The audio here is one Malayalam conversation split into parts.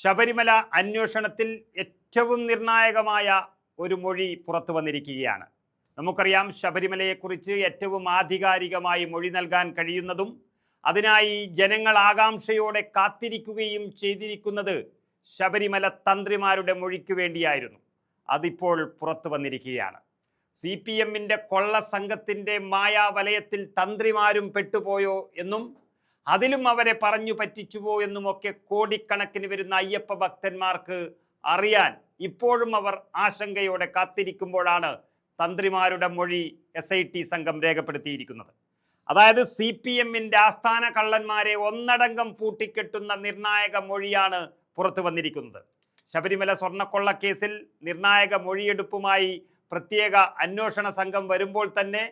ശബരിമല അന്വേഷണത്തിൽ ഏറ്റവും നിർണായകമായ ഒരു മൊഴി പുറത്തു വന്നിരിക്കുകയാണ്. നമുക്കറിയാം ശബരിമലയെക്കുറിച്ച് ഏറ്റവും ആധികാരികമായി മൊഴി നൽകാൻ കഴിയുന്നതും അതിനായി ജനങ്ങൾ ആകാംക്ഷയോടെ കാത്തിരിക്കുകയും ചെയ്തിരിക്കുന്നത് ശബരിമല തന്ത്രിമാരുടെ മൊഴിക്ക് വേണ്ടിയായിരുന്നു. അതിപ്പോൾ പുറത്തു വന്നിരിക്കുകയാണ്. സി പി എമ്മിന്റെ കൊള്ള സംഘത്തിന്റെ മായാവലയത്തിൽ തന്ത്രിമാരും പെട്ടുപോയോ എന്നും അതിലും അവരെ പറഞ്ഞു പറ്റിച്ചുവോ എന്നുമൊക്കെ കോടിക്കണക്കിന് വരുന്ന അയ്യപ്പ ഭക്തന്മാർക്ക് അറിയാൻ ഇപ്പോഴും അവർ ആശങ്കയോടെ കാത്തിരിക്കുമ്പോഴാണ് തന്ത്രിമാരുടെ മൊഴി എസ് ഐ ടി സംഘം രേഖപ്പെടുത്തിയിരിക്കുന്നത്. അതായത് സി പി എമ്മിന്റെ ആസ്ഥാന കള്ളന്മാരെ ഒന്നടങ്കം പൂട്ടിക്കെട്ടുന്ന നിർണായക മൊഴിയാണ് പുറത്തു വന്നിരിക്കുന്നത്. ശബരിമല സ്വർണക്കൊള്ള കേസിൽ നിർണായക മൊഴിയെടുപ്പുമായി പ്രത്യേക അന്വേഷണ സംഘം വരുമ്പോൾ തന്നെ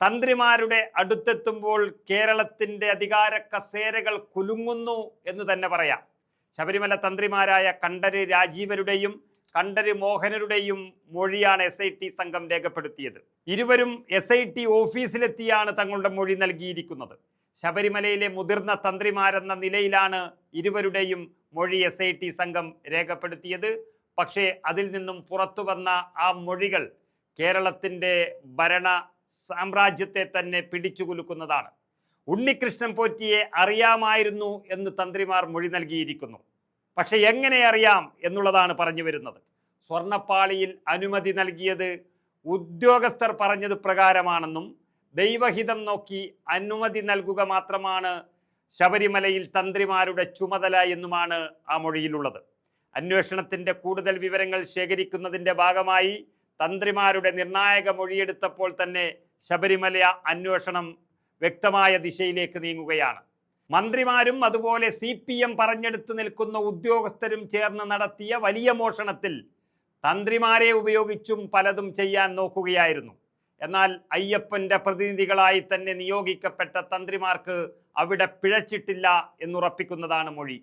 തന്ത്രിമാരുടെ അടുത്തെത്തുമ്പോൾ കേരളത്തിന്റെ അധികാര കസേരകൾ കുലുങ്ങുന്നു എന്ന് തന്നെ പറയാം. ശബരിമല തന്ത്രിമാരായ കണ്ഠര് രാജീവരുടെയും കണ്ഠര് മോഹനരുടെയും മൊഴിയാണ് എസ് ഐ ടി സംഘം രേഖപ്പെടുത്തിയത്. ഇരുവരും എസ് ഐ ടി ഓഫീസിലെത്തിയാണ് തങ്ങളുടെ മൊഴി നൽകിയിരിക്കുന്നത്. ശബരിമലയിലെ മുതിർന്ന തന്ത്രിമാരെന്ന നിലയിലാണ് ഇരുവരുടെയും മൊഴി എസ് ഐ ടി സംഘം രേഖപ്പെടുത്തിയത്. പക്ഷേ അതിൽ നിന്നും പുറത്തു വന്ന ആ മൊഴികൾ കേരളത്തിന്റെ ഭരണ സാമ്രാജ്യത്തെ തന്നെ പിടിച്ചുകുലുക്കുന്നതാണ് ഉണ്ണികൃഷ്ണൻ പോറ്റിയെ അറിയാമായിരുന്നു എന്ന് തന്ത്രിമാർ മൊഴി നൽകിയിരിക്കുന്നു. പക്ഷെ എങ്ങനെ അറിയാം എന്നുള്ളതാണ് പറഞ്ഞു വരുന്നത്. സ്വർണപ്പാളിയിൽ അനുമതി നൽകിയത് ഉദ്യോഗസ്ഥർ പറഞ്ഞത് പ്രകാരമാണെന്നും ദൈവഹിതം നോക്കി അനുമതി നൽകുക മാത്രമാണ് ശബരിമലയിൽ തന്ത്രിമാരുടെ ചുമതല എന്നുമാണ് ആ മൊഴിയിലുള്ളത്. അന്വേഷണത്തിന്റെ കൂടുതൽ വിവരങ്ങൾ ശേഖരിക്കുന്നതിന്റെ ഭാഗമായി തന്ത്രിമാരുടെ നിർണായക മൊഴിയെടുത്തപ്പോൾ തന്നെ ശബരിമല അന്വേഷണം വ്യക്തമായ ദിശയിലേക്ക് നീങ്ങുകയാണ്. മന്ത്രിമാരും അതുപോലെ സി പി എം പറഞ്ഞെടുത്തു നിൽക്കുന്ന ഉദ്യോഗസ്ഥരും ചേർന്ന് നടത്തിയ വലിയ മോഷണത്തിൽ തന്ത്രിമാരെ ഉപയോഗിച്ചും പലതും ചെയ്യാൻ നോക്കുകയായിരുന്നു. എന്നാൽ അയ്യപ്പന്റെ പ്രതിനിധികളായി തന്നെ നിയോഗിക്കപ്പെട്ട തന്ത്രിമാർക്ക് അവിടെ പിഴച്ചിട്ടില്ല എന്നുറപ്പിക്കുന്നതാണ് മൊഴി.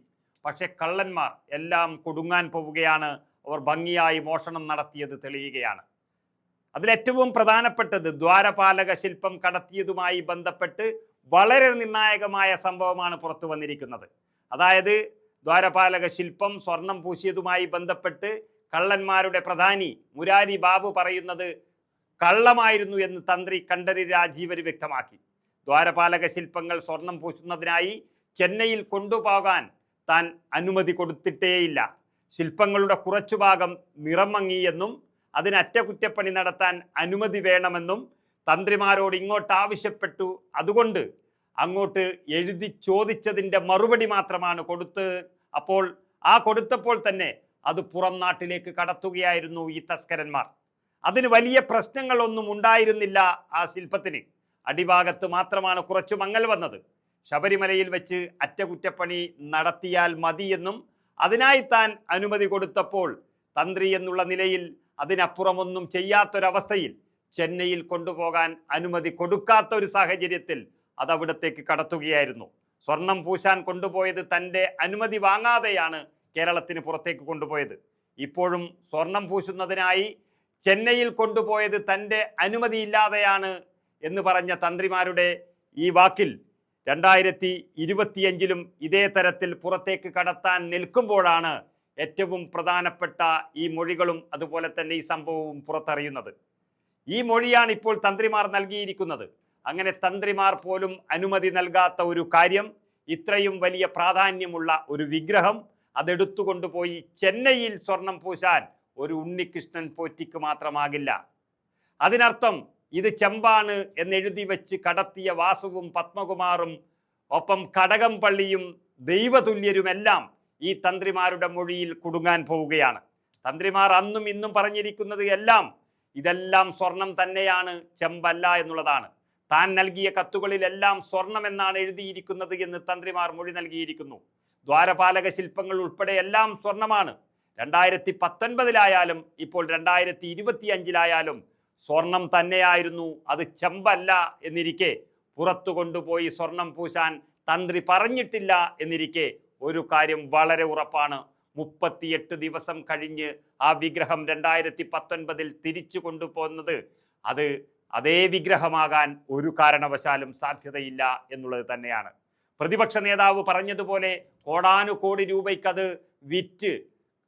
പക്ഷെ കള്ളന്മാർ എല്ലാം കൊടുങ്ങാൻ പോവുകയാണ് അവർ ഭംഗിയായി മോഷണം നടത്തിയത് തെളിയുകയാണ്. അതിലേറ്റവും പ്രധാനപ്പെട്ടത് ദ്വാരപാലക ശില്പം കടത്തിയതുമായി ബന്ധപ്പെട്ട് വളരെ നിർണായകമായ സംഭവമാണ് പുറത്തു വന്നിരിക്കുന്നത്. അതായത് ദ്വാരപാലക ശില്പം സ്വർണം പൂശിയതുമായി ബന്ധപ്പെട്ട് കള്ളന്മാരുടെ പ്രധാനി മുരാരി ബാബു പറയുന്നത് കള്ളമായിരുന്നു എന്ന് തന്ത്രി കണ്ഠരി രാജീവർ വ്യക്തമാക്കി. ദ്വാരപാലക ശില്പങ്ങൾ സ്വർണം പൂശുന്നതിനായി ചെന്നൈയിൽ കൊണ്ടുപോകാൻ താൻ അനുമതി കൊടുത്തിട്ടേയില്ല. ശില്പങ്ങളുടെ കുറച്ചു ഭാഗം നിറം മങ്ങിയെന്നും അതിന് അറ്റകുറ്റപ്പണി നടത്താൻ അനുമതി വേണമെന്നും തന്ത്രിമാരോട് ഇങ്ങോട്ട് ആവശ്യപ്പെട്ടു. അതുകൊണ്ട് അങ്ങോട്ട് എഴുതി ചോദിച്ചതിന്റെ മറുപടി മാത്രമാണ് കൊടുത്ത് അപ്പോൾ ആ കൊടുത്തപ്പോൾ തന്നെ അത് പുറം നാട്ടിലേക്ക് കടത്തുകയായിരുന്നു ഈ തസ്കരന്മാർ. അതിന് വലിയ പ്രശ്നങ്ങളൊന്നും ഉണ്ടായിരുന്നില്ല ആ ശില്പത്തിന്. അടിഭാഗത്ത് മാത്രമാണ് കുറച്ചു മങ്ങൽ വന്നത്. ശബരിമലയിൽ വെച്ച് അറ്റകുറ്റപ്പണി നടത്തിയാൽ മതിയെന്നും അതിനായി താൻ അനുമതി കൊടുത്തപ്പോൾ തന്ത്രി എന്നുള്ള നിലയിൽ അതിനപ്പുറമൊന്നും ചെയ്യാത്തൊരവസ്ഥയിൽ ചെന്നൈയിൽ കൊണ്ടുപോകാൻ അനുമതി കൊടുക്കാത്ത ഒരു സാഹചര്യത്തിൽ അത് അവിടത്തേക്ക് കടത്തുകയായിരുന്നു. സ്വർണം പൂശാൻ കൊണ്ടുപോയത് തന്റെ അനുമതി വാങ്ങാതെയാണ് കേരളത്തിന് പുറത്തേക്ക് കൊണ്ടുപോയത്. ഇപ്പോഴും സ്വർണം പൂശുന്നതിനായി ചെന്നൈയിൽ കൊണ്ടുപോയത് തന്റെ അനുമതിയില്ലാതെയാണ് എന്ന് പറഞ്ഞ തന്ത്രിമാരുടെ ഈ വാക്കിൽ രണ്ടായിരത്തി ഇരുപത്തിയഞ്ചിലും ഇതേ തരത്തിൽ പുറത്തേക്ക് കടത്താൻ നിൽക്കുമ്പോഴാണ് ഏറ്റവും പ്രധാനപ്പെട്ട ഈ മൊഴികളും അതുപോലെ തന്നെ ഈ സംഭവവും പുറത്തറിയുന്നത്. ഈ മൊഴിയാണ് ഇപ്പോൾ തന്ത്രിമാർ നൽകിയിരിക്കുന്നത്. അങ്ങനെ തന്ത്രിമാർ പോലും അനുമതി നൽകാത്ത ഒരു കാര്യം ഇത്രയും വലിയ പ്രാധാന്യമുള്ള ഒരു വിഗ്രഹം അതെടുത്തു കൊണ്ടുപോയി ചെന്നൈയിൽ സ്വർണം പൂശാൻ ഒരു ഉണ്ണികൃഷ്ണൻ പോറ്റിക്ക് മാത്രമാകില്ല. അതിനർത്ഥം ഇത് ചെമ്പാണ് എന്നെഴുതി വെച്ച് കടത്തിയ വാസുവും പത്മകുമാറും ഒപ്പം കടകം പള്ളിയും ദൈവതുല്യരുമെല്ലാം ഈ തന്ത്രിമാരുടെ മൊഴിയിൽ കുടുങ്ങാൻ പോവുകയാണ്. തന്ത്രിമാർ അന്നും ഇന്നും പറഞ്ഞിരിക്കുന്നത് എല്ലാം ഇതെല്ലാം സ്വർണം തന്നെയാണ് ചെമ്പല്ല എന്നുള്ളതാണ്. താൻ നൽകിയ കത്തുകളിലെല്ലാം സ്വർണം എന്നാണ് എഴുതിയിരിക്കുന്നത് എന്ന് തന്ത്രിമാർ മൊഴി നൽകിയിരിക്കുന്നു. ദ്വാരപാലക ശില്പങ്ങൾ ഉൾപ്പെടെ എല്ലാം സ്വർണമാണ്. രണ്ടായിരത്തി പത്തൊൻപതിലായാലും ഇപ്പോൾ രണ്ടായിരത്തി ഇരുപത്തി അഞ്ചിലായാലും സ്വർണം തന്നെയായിരുന്നു അത് ചെമ്പല്ല എന്നിരിക്കെ പുറത്തു കൊണ്ടുപോയി സ്വർണം പൂശാൻ തന്ത്രി പറഞ്ഞിട്ടില്ല എന്നിരിക്കെ ഒരു കാര്യം വളരെ ഉറപ്പാണ്. മുപ്പത്തിയെട്ട് ദിവസം കഴിഞ്ഞ് ആ വിഗ്രഹം രണ്ടായിരത്തി പത്തൊൻപതിൽ തിരിച്ചു കൊണ്ടുപോകുന്നത് അത് അതേ വിഗ്രഹമാകാൻ ഒരു കാരണവശാലും സാധ്യതയില്ല എന്നുള്ളത് തന്നെയാണ്. പ്രതിപക്ഷ നേതാവ് പറഞ്ഞതുപോലെ കോടാനുകോടി രൂപയ്ക്കത് വിറ്റ്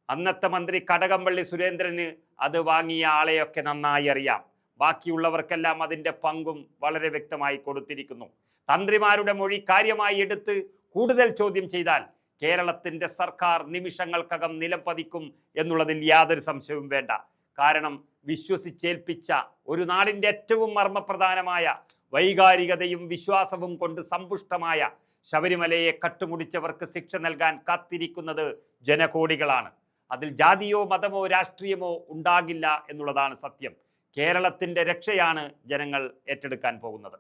അന്നത്തെ മന്ത്രി കടകംപള്ളി സുരേന്ദ്രന് അത് വാങ്ങിയ ആളെയൊക്കെ നന്നായി അറിയാം. ബാക്കിയുള്ളവർക്കെല്ലാം അതിന്റെ പങ്കും വളരെ വ്യക്തമായി കൊടുത്തിരിക്കുന്നു. തന്ത്രിമാരുടെ മൊഴി കാര്യമായി എടുത്ത് കൂടുതൽ ചോദ്യം ചെയ്താൽ കേരളത്തിന്റെ സർക്കാർ നിമിഷങ്ങൾക്കകം നിലം പതിക്കും എന്നുള്ളതിൽ യാതൊരു സംശയവും വേണ്ട. കാരണം വിശ്വസിച്ചേൽപ്പിച്ച ഒരു നാടിന്റെ ഏറ്റവും മർമ്മപ്രധാനമായ വൈകാരികതയും വിശ്വാസവും കൊണ്ട് സമ്പുഷ്ടമായ ശബരിമലയെ കട്ടുമുടിച്ചവർക്ക് ശിക്ഷ നൽകാൻ കാത്തിരിക്കുന്നത് ജനകോടികളാണ്. അതിൽ ജാതിയോ മതമോ രാഷ്ട്രീയമോ ഉണ്ടാകില്ല എന്നുള്ളതാണ് സത്യം. കേരളത്തിന്റെ രക്ഷയാണ് ജനങ്ങൾ ഏറ്റെടുക്കാൻ പോകുന്നത്.